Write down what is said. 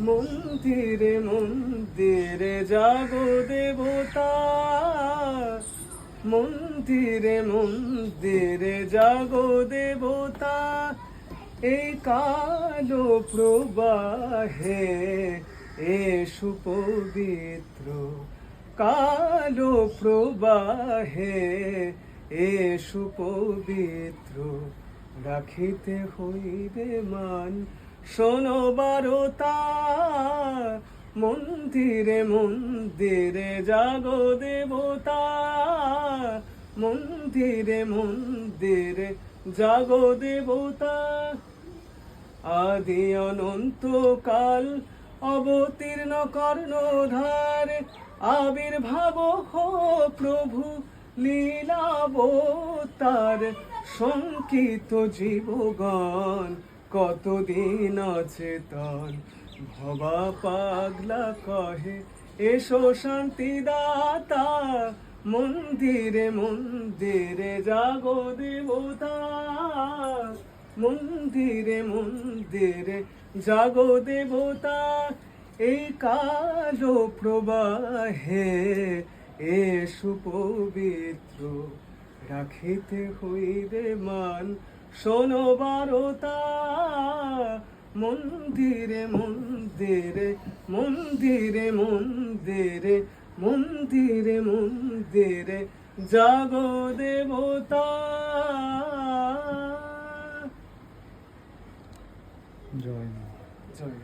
মন্দিরে মন্দিরে জাগো দেবতা। মন্দিরে মন্দিরে জাগো দেবতা। এই কালো প্রবাহে এ সুপবিত্র কালো প্রবাহে এ সুপবিত্র রাখিতে হইবে মান শোনো বারতা, মন্দিরে মন্দিরে জাগো দেবতা, মন্দিরে মন্দিরে জাগো দেবতা। আদি অনন্ত কাল অবতীর্ণ কর্ণধার, আবির্ভাব হো প্রভু লীলাবতার, শঙ্কিত জীবগণ। কতদিন অচেতন ভবা পাগলা কহে, এসো শান্তি দাতা মন্দিরে মন্দিরে জাগো দেবতা। মন্দিরে মন্দিরে জাগো দেবতা, এই কালো প্রবাহে এ সুপবিত্র রাখিতে হইবে মান শোনো বারতা মন্দিরে মন্দিরে মন্দিরে মন্দিরে মন্দিরে মন্দিরে জাগো দেবতা। জয় জয়